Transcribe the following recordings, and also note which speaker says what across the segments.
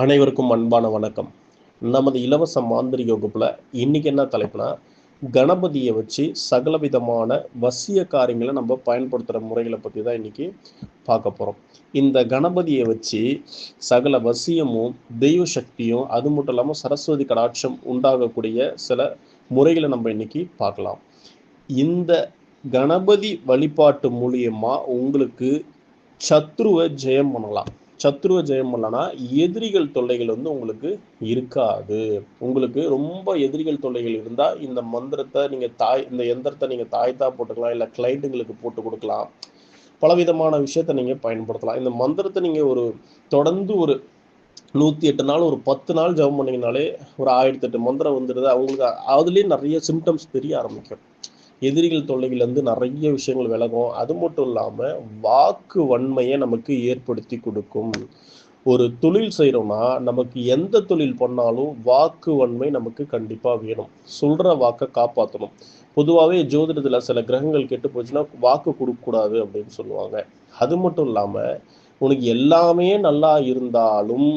Speaker 1: அனைவருக்கும் அன்பான வணக்கம். நமது இலவச மாந்திரி வகுப்பில் இன்றைக்கி என்ன தலைப்புனா கணபதியை வச்சு சகலவிதமான வசிய காரியங்களை நம்ம பயன்படுத்துகிற முறைகளை பற்றி தான் இன்றைக்கி பார்க்க போகிறோம் இந்த கணபதியை வச்சு சகல வசியமும் தெய்வ சக்தியும் அது மட்டும் இல்லாமல் சரஸ்வதி கடாட்சம் உண்டாகக்கூடிய சில முறைகளை நம்ம இன்றைக்கி பார்க்கலாம். இந்த கணபதி வழிபாட்டு மூலியமாக உங்களுக்கு சத்ருவை ஜெயம் பண்ணலாம். சத்ருவ ஜெயம் பண்ணலன்னா எதிரிகள் தொல்லைகள் வந்து உங்களுக்கு இருக்காது. உங்களுக்கு ரொம்ப எதிரிகள் தொல்லைகள் இருந்தால் இந்த மந்திரத்தை நீங்கள் தாய் இந்த எந்திரத்தை நீங்கள் தாய்த்தா போட்டுக்கலாம் இல்லை கிளைண்ட்டுங்களுக்கு போட்டு கொடுக்கலாம். பலவிதமான விஷயத்த நீங்கள் பயன்படுத்தலாம். இந்த மந்திரத்தை நீங்கள் ஒரு தொடர்ந்து ஒரு நூற்றி எட்டு நாள் ஒரு பத்து நாள் ஜெபம் பண்ணீங்கனாலே ஒரு ஆயிரத்தி எட்டு மந்திரம் வந்துடுது. அவங்களுக்கு அதுலேயே நிறைய சிம்டம்ஸ் தெரிய ஆரம்பிக்கும். எதிரிகள் தொல்லைகள்லேருந்து நிறைய விஷயங்கள் விலகும். அது மட்டும் இல்லாமல் வாக்கு வன்மையை நமக்கு ஏற்படுத்தி கொடுக்கும். ஒரு தொழில் செய்கிறோம்னா நமக்கு எந்த தொழில் பண்ணாலும் வாக்கு வன்மை நமக்கு கண்டிப்பாக வேணும். சொல்கிற வாக்கை காப்பாற்றணும் பொதுவாகவே ஜோதிடத்தில் சில கிரகங்கள் கெட்டு போச்சுன்னா வாக்கு கொடுக்கக்கூடாது அப்படின்னு சொல்லுவாங்க. அது மட்டும் இல்லாமல் உனக்கு எல்லாமே நல்லா இருந்தாலும்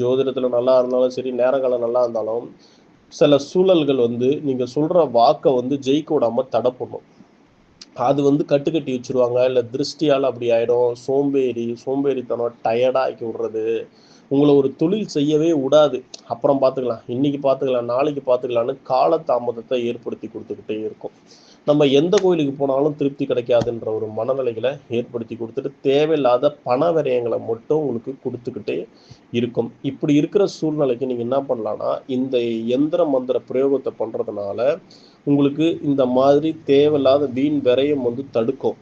Speaker 1: ஜோதிடத்தில் நல்லா இருந்தாலும் சரி நேரங்காலம் நல்லா இருந்தாலும் சில சூழல்கள் வந்து நீங்க சொல்ற வாக்கை வந்து ஜெயிக்க விடாம தடை பண்ணும் அது வந்து கட்டுக்கட்டி வச்சிருவாங்க. இல்லை திருஷ்டியால் அப்படி ஆயிடும். சோம்பேறி சோம்பேறித்தனம் டயர்டாக ஆக்கி விடுறது. உங்களை ஒரு தொழில் செய்யவே விடாது. அப்புறம் பார்த்துக்கலாம். இன்னைக்கு பார்த்துக்கலாம். நாளைக்கு பார்த்துக்கலான்னு காலதாமதத்தை ஏற்படுத்தி கொடுத்துக்கிட்டே இருக்கும். நம்ம எந்த கோயிலுக்கு போனாலும் திருப்தி கிடைக்காதுன்ற ஒரு மனநிலைகளை ஏற்படுத்தி கொடுத்துட்டு தேவையில்லாத பண விரயங்களை மட்டும் உங்களுக்கு கொடுத்துக்கிட்டே இருக்கும். இப்படி இருக்கிற சூழ்நிலைக்கு நீங்கள் என்ன பண்ணலான்னா இந்த எந்திர மந்திர பிரயோகத்தை பண்ணுறதுனால உங்களுக்கு இந்த மாதிரி தேவையில்லாத வீண் விரயம் வந்து தடுக்கும்.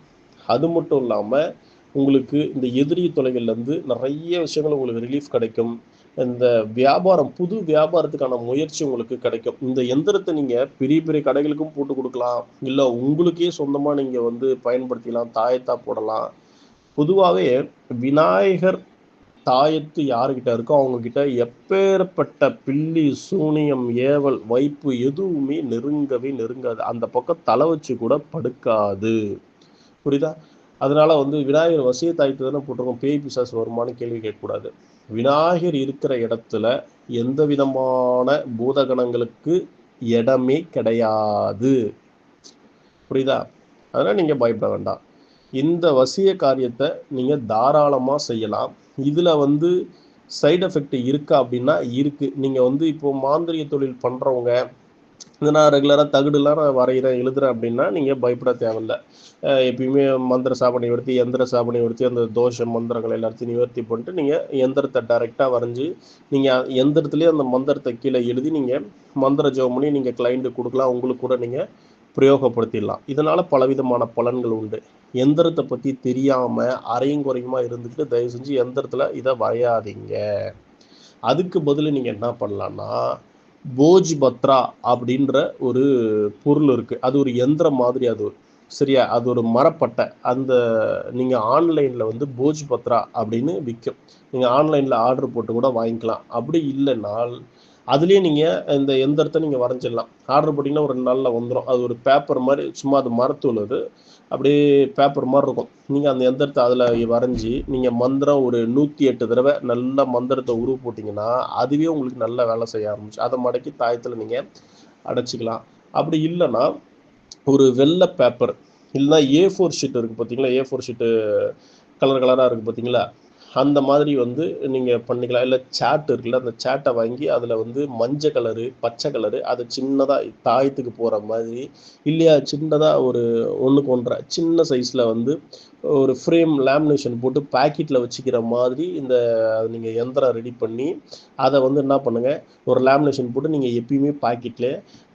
Speaker 1: அது மட்டும் இல்லாமல் உங்களுக்கு இந்த எதிரி தொலைகள்லேருந்து நிறைய விஷயங்கள் உங்களுக்கு ரிலீஃப் கிடைக்கும். இந்த வியாபாரம் புது வியாபாரத்துக்கான முயற்சி உங்களுக்கு கிடைக்கும். இந்த எந்திரத்தை நீங்க பெரிய பெரிய கடைகளுக்கும் போட்டு கொடுக்கலாம். இல்லை உங்களுக்கே சொந்தமா நீங்க வந்து பயன்படுத்திக்கலாம் தாயத்தா போடலாம். பொதுவாகவே விநாயகர் தாயத்து யாருக்கிட்ட இருக்கோ அவங்க கிட்ட எப்பேற்பட்ட பில்லி சூனியம் ஏவல் வைப்பு எதுவுமே நெருங்கவே நெருங்காது. அந்த பக்கம் தலை வச்சு கூட படுக்காது. புரியுதா? அதனால வந்து விநாயகர் வசிய தாய்த்து தானே போட்டிருக்கோம். பேய் பிசாசு வருமானு கேள்வி கேட்கக்கூடாது. விநாயகர் இருக்கிற இடத்துல எந்த விதமான பூதகணங்களுக்கு இடமே கிடையாது. புரியுதா? அதனால் நீங்கள் பயப்பட வேண்டாம். இந்த வசிய காரியத்தை நீங்கள் தாராளமாக செய்யலாம். இதில் வந்து சைடு எஃபெக்ட் இருக்கா அப்படின்னா இருக்குது நீங்கள் வந்து இப்போ மாந்திரிய தொழில் பண்ணுறவங்க இந்த நான் ரெகுலராக தகுடுலாம் நான் வரைகிறேன் எழுதுறேன் அப்படின்னா நீங்கள் பயப்பட தேவையில்ல. எப்பயுமே மந்திர சாபனை நிவர்த்தி எந்திர சாபனை நிவர்த்தி அந்த தோஷ மந்திரங்கள் எல்லாத்தையும் நிவர்த்தி பண்ணிட்டு நீங்கள் எந்திரத்தை டைரெக்டாக வரைஞ்சி நீங்கள் எந்திரத்துலேயே அந்த மந்திரத்தை கீழே எழுதி நீங்கள் மந்திர ஜெபம் பண்ணி நீங்கள் கிளைண்ட்டு கொடுக்கலாம் உங்களுக்கு கூட நீங்கள் பிரயோகப்படுத்திடலாம். இதனால் பலவிதமான பலன்கள் உண்டு. எந்திரத்தை பற்றி தெரியாமல் அரையும் குறையுமா இருந்துக்கிட்டு தயவு செஞ்சு எந்திரத்தில் இதை வரையாதீங்க. அதுக்கு பதில் நீங்கள் என்ன பண்ணலான்னா போஜ் பத்ரா அப்படின்ற ஒரு பொருள் இருக்குது அது ஒரு எந்திரம் மாதிரி அது சரியா? அது ஒரு மரப்பட்டை. அந்த நீங்கள் ஆன்லைனில் வந்து போஜ் பத்ரா அப்படின்னு விற்கும் நீங்கள் ஆன்லைனில் ஆர்டர் போட்டு கூட வாங்கிக்கலாம். அப்படி இல்லைனால் அதுலேயே நீங்கள் இந்த எந்திரத்தை நீங்கள் வரைஞ்சிடலாம். ஆர்டர் போட்டிங்கன்னா ஒரு ரெண்டு நாளில் வந்துடும் அது ஒரு பேப்பர் மாதிரி சும்மா அது மரத்தூள் அது. அப்படியே பேப்பர் மாதிரி இருக்கும். நீங்கள் அந்த எந்திரத்தை அதில் வரைஞ்சி நீங்கள் மந்திரம் ஒரு நூற்றி எட்டு தடவை நல்ல மந்திரத்தை உருவ போட்டிங்கன்னா அதுவே உங்களுக்கு நல்ல வேலை செய்ய ஆரம்பிச்சு அதை மடக்கி தாயத்தில் நீங்கள் அடைச்சிக்கலாம். அப்படி இல்லைன்னா ஒரு வெள்ளை பேப்பர் இல்லைன்னா ஏ ஃபோர் ஷீட் இருக்குது பார்த்தீங்களா ஏ ஃபோர் ஷீட்டு கலர் கலராக இருக்குது பார்த்தீங்களா அந்த மாதிரி வந்து நீங்கள் பண்ணிக்கலாம். இல்லை சேட் இருக்குல்ல அந்த சேட்டை வாங்கி அதில் வந்து மஞ்சள் கலரு பச்சை கலரு அதை சின்னதாக தாயத்துக்கு போகிற மாதிரி இல்லையா? சின்னதாக ஒரு ஒன்றுக்கு ஒன்றரை சின்ன சைஸில் வந்து ஒரு ஃப்ரேம் லேமினேஷன் போட்டு பேக்கெட்டில் வச்சுக்கிற மாதிரி இந்த நீங்கள் எந்திரம் ரெடி பண்ணி அதை வந்து என்ன பண்ணுங்கள் ஒரு லேமினேஷன் போட்டு நீங்கள் எப்பயுமே பாக்கெட்லேயே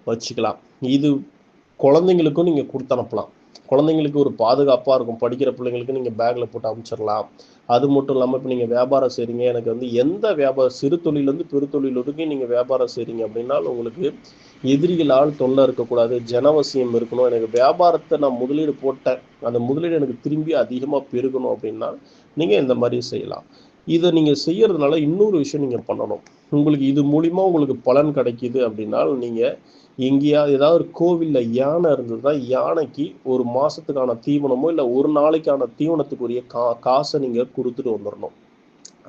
Speaker 1: வச்சுக்கலாம். இது குழந்தைங்களுக்கும் நீங்கள் கொடுத்து அனுப்பலாம். குழந்தைங்களுக்கு ஒரு பாதுகாப்பாக இருக்கும். படிக்கிற பிள்ளைங்களுக்கு நீங்கள் பேக்கில் போட்டு அமுச்சிடலாம். அது மட்டும் இல்லாமல் இப்போ நீங்கள் வியாபாரம் செய்கிறீங்க எனக்கு வந்து எந்த வியாபாரம் சிறு தொழிலேருந்து பெரு தொழில் வரைக்கும் நீங்கள் வியாபாரம் செய்கிறீங்க அப்படின்னா உங்களுக்கு எதிரிகளால் தொல்லை இருக்கக்கூடாது. ஜனவசியம் இருக்கணும். எனக்கு வியாபாரத்தை நான் முதலீடு போட்டேன். அந்த முதலீடு எனக்கு திரும்பி அதிகமாக பெருகணும் அப்படின்னா நீங்கள் இந்த மாதிரி செய்யலாம். இதை நீங்கள் செய்யறதுனால இன்னொரு விஷயம் நீங்கள் பண்ணணும். உங்களுக்கு இது மூலிமா உங்களுக்கு பலன் கிடைக்கிது அப்படின்னா நீங்கள் எங்கேயாவது ஏதாவது ஒரு கோவிலில் யானை இருந்ததுன்னா யானைக்கு ஒரு மாசத்துக்கான தீவனமோ இல்லை ஒரு நாளைக்கான தீவனத்துக்குரிய கா காசை நீங்கள் கொடுத்துட்டு வந்துடணும்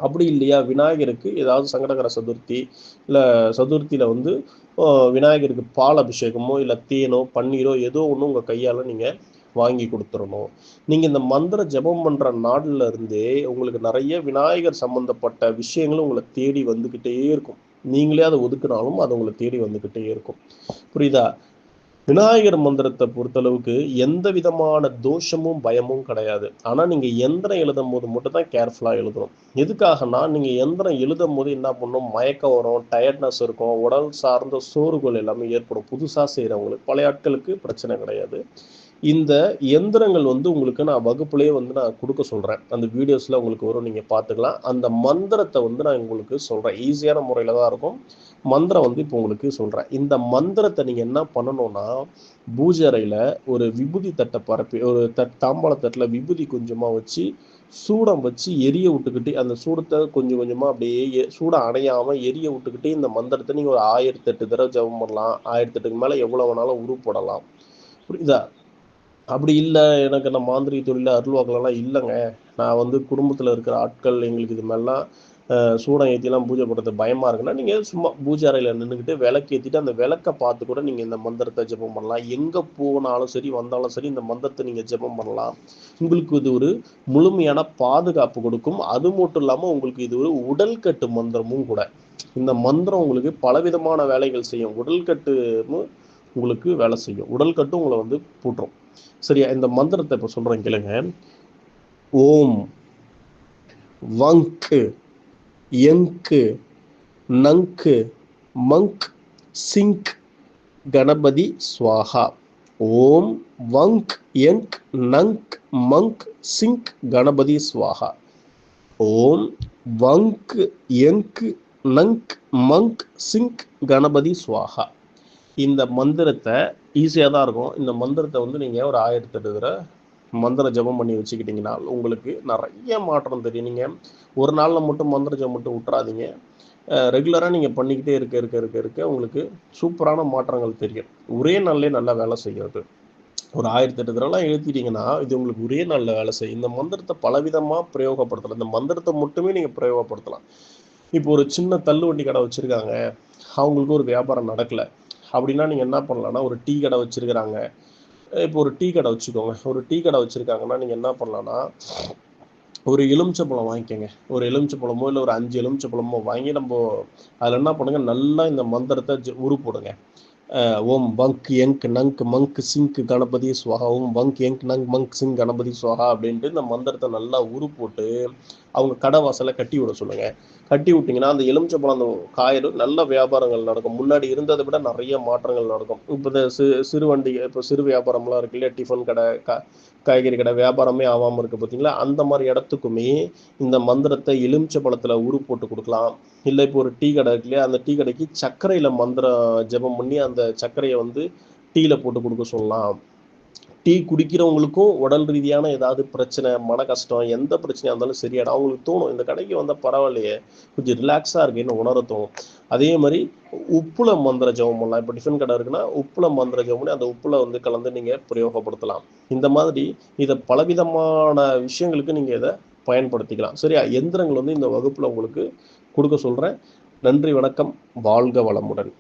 Speaker 1: அப்படி இல்லையா? விநாயகருக்கு ஏதாவது சங்கடகர சதுர்த்தி இல்லை சதுர்த்தியில் வந்து விநாயகருக்கு பால் அபிஷேகமோ இல்லை தேனோ பன்னீரோ ஏதோ ஒன்று உங்கள் கையால் நீங்கள் வாங்கி கொடுத்துடணும் நீங்கள் இந்த மந்திர ஜபம் பண்ணுற நாளில் இருந்தே உங்களுக்கு நிறைய விநாயகர் சம்மந்தப்பட்ட விஷயங்களும் உங்களை தேடி வந்துக்கிட்டே இருக்கும். நீங்களே அதை ஒதுக்கினாலும் அது உங்களை தேடி வந்துக்கிட்டே இருக்கும். புரியுதா? விநாயகர் மந்திரத்தை பொறுத்தளவுக்கு எந்த விதமான தோஷமும் பயமும் கிடையாது. ஆனால் நீங்கள் எந்திரம் எழுதும் போது மட்டும் தான் கேர்ஃபுல்லாக எழுதணும். எதுக்காகனா நீங்கள் எந்திரம் எழுதும் போது என்ன பண்ணும் மயக்கம் வரும் டயர்ட்னஸ் இருக்கும் உடல் சார்ந்த சோறுகள் எல்லாமே ஏற்படும். புதுசாக செய்கிறவங்களுக்கு பழைய ஆட்களுக்கு பிரச்சனை கிடையாது. இந்த எந்திரங்கள் வந்து உங்களுக்கு நான் வகுப்புலேயே வந்து நான் கொடுக்க சொல்கிறேன் அந்த வீடியோஸில் உங்களுக்கு வரும் நீங்கள் பார்த்துக்கலாம். அந்த மந்திரத்தை வந்து நான் உங்களுக்கு சொல்கிறேன் ஈஸியான முறையில் தான் இருக்கும். மந்திரம் வந்து இப்போ உங்களுக்கு சொல்கிறேன் இந்த மந்திரத்தை நீங்கள் என்ன பண்ணணும்னா பூஜை அறையில் ஒரு விபூதி தட்டை பரப்பி ஒரு தட் தாம்பாளத்தட்டில் விபூதி கொஞ்சமாக வச்சு சூடம் வச்சு எரிய விட்டுக்கிட்டு அந்த சூடத்தை கொஞ்சம் கொஞ்சமாக அப்படியே சூடம் அணையாமல் எரிய விட்டுக்கிட்டு இந்த மந்திரத்தை நீங்கள் ஒரு ஆயிரத்தெட்டு தடவை ஜபம் பண்ணலாம். ஆயிரத்தெட்டுக்கு மேலே எவ்வளோ வேணாலும் உருப்படலாம். புரியுதா? அப்படி இல்லை எனக்கு நான் மாந்திரிக தொழில அருள்வாக்கலாம் இல்லைங்க. நான் வந்து குடும்பத்தில் இருக்கிற ஆட்கள் எங்களுக்கு இது மாதிரிலாம் சூடம் ஏற்றிலாம் பூஜை பண்ணுறது பயமாக இருக்குன்னா நீங்கள் சும்மா பூஜை அறையில் நின்றுக்கிட்டு விளக்கு ஏற்றிட்டு அந்த விளக்கை பார்த்து கூட நீங்கள் இந்த மந்திரத்தை ஜெபம் பண்ணலாம். எங்கே போனாலும் சரி வந்தாலும் சரி இந்த மந்திரத்தை நீங்கள் ஜெபம் பண்ணலாம். உங்களுக்கு இது ஒரு முழுமையான பாதுகாப்பு கொடுக்கும். அது மட்டும் இல்லாமல் உங்களுக்கு இது ஒரு உடல் கட்டு மந்திரமும் கூட. இந்த மந்திரம் உங்களுக்கு பலவிதமான வேலைகள் செய்யும். உடல் கட்டுமும் உங்களுக்கு வேலை செய்யும். உடல் கட்டும் உங்களை வந்து பூட்டுரும் சரியா? இந்த மந்திரத்தை இப்போ சொல்கிறேன் கேளுங்க. ஓம் வங்கு எங்கு நங்கு மங்க் சிங்க் கணபதி ஸ்வாகா ஓம் வங்க் எங்க் நங்க் மங்க் சிங்க் கணபதி ஸ்வாகா ஓம் வங்க் எங்க் நங்க் மங்க் சிங்க் கணபதி ஸ்வாஹா. இந்த மந்திரத்தை ஈஸியாக தான் இருக்கும். இந்த மந்திரத்தை வந்து நீங்கள் ஒரு ஆயிரத்தி எட்டு தடவை மந்திர ஜபம் பண்ணி வச்சுக்கிட்டிங்கன்னா உங்களுக்கு நிறைய மாற்றம் தெரியும். நீங்கள் ஒரு நாளில் மட்டும் மந்திர ஜபம் மட்டும் விட்றாதீங்க ரெகுலராக நீங்கள் பண்ணிக்கிட்டே இருக்க இருக்க இருக்க இருக்க உங்களுக்கு சூப்பரான மாற்றங்கள் தெரியும். ஒரே நாள்லேயே நல்லா வேலை செய்கிறது ஒரு ஆயிரத்தி எட்டு தடவைலாம் எழுத்திட்டீங்கன்னா இது உங்களுக்கு ஒரே நாளில் வேலை செய்யும் இந்த மந்திரத்தை பலவிதமாக பிரயோகப்படுத்தலாம். இந்த மந்திரத்தை மட்டுமே நீங்கள் பிரயோகப்படுத்தலாம். இப்போ ஒரு சின்ன தள்ளுவண்டி கடை வச்சுருக்காங்க. அவங்களுக்கு ஒரு வியாபாரம் நடக்கலை. அப்படின்னா நீங்கள் என்ன பண்ணலாம்னா ஒரு டீ கடை வச்சுருக்கிறாங்க. இப்போ ஒரு டீ கடை வச்சுக்கோங்க. ஒரு டீ கடை வச்சுருக்காங்கன்னா நீங்கள் என்ன பண்ணலான்னா ஒரு எலுமிச்சப்பழம் வாங்கிக்கோங்க. ஒரு எலுமிச்சப்பழமோ இல்லை ஒரு அஞ்சு எலுமிச்சப்பழமோ வாங்கி நம்ம அதில் என்ன பண்ணுங்க நல்லா இந்த மந்திரத்தை உரு போடுங்க. ஓம் வங்க் எங்க் நங்க் மங்க் சிங்க் கணபதி சுவாகா. ஓம் வங்க் எங்க் நங்க் மங்க் சிங் கணபதி சுவாகா அப்படின்ட்டு இந்த மந்திரத்தை நல்லா உரு போட்டு அவங்க கடை வாசலை கட்டி விட சொல்லுங்க. கட்டி விட்டிங்கன்னா அந்த எலுமிச்சப்பழம் அந்த காயிறு நல்ல வியாபாரங்கள் நடக்கும். முன்னாடி இருந்ததை விட நிறைய மாற்றங்கள் நடக்கும். இப்போ இந்த சிறு சிறு வண்டி இப்போ சிறு வியாபாரம்லாம் இருக்கு இல்லையா? டிஃபன் கடை கா காய்கறி கடை வியாபாரமே ஆகாமல் இருக்குது பார்த்தீங்களா அந்த மாதிரி இடத்துக்குமே இந்த மந்திரத்தை எலுமிச்சப்பழத்தில் உரு போட்டு கொடுக்கலாம். இல்லை இப்போ ஒரு டீ கடை இருக்கு இல்லையா? அந்த டீ கடைக்கு சர்க்கரையில் மந்திரம் ஜெபம் பண்ணி அந்த அந்த சர்க்கரையை வந்து டீயில் போட்டு கொடுக்க சொல்லலாம். டீ குடிக்கிறவங்களுக்கும் உடல் ரீதியான ஏதாவது பிரச்சனை மன கஷ்டம் எந்த பிரச்சனையாக இருந்தாலும் சரியாடும் அவங்களுக்கு தோணும் இந்த கடைக்கு வந்தால் பரவாயில்லையே கொஞ்சம் ரிலாக்ஸாக இருக்குன்னு உணர தோணும். அதே மாதிரி உப்புல மந்திர ஜெபம் பண்ணலாம். இப்போ டிஃபன் கடை இருக்குன்னா உப்புல மந்திர ஜெபம் பண்ணி அந்த உப்புல வந்து கலந்து நீங்கள் பிரயோகப்படுத்தலாம். இந்த மாதிரி இதை பலவிதமான விஷயங்களுக்கு நீங்கள் இதை பயன்படுத்திக்கலாம். சரியா? எந்திரங்கள் வந்து இந்த வகுப்பில் உங்களுக்கு கொடுக்க சொல்கிறேன் நன்றி வணக்கம். வாழ்க வளமுடன்.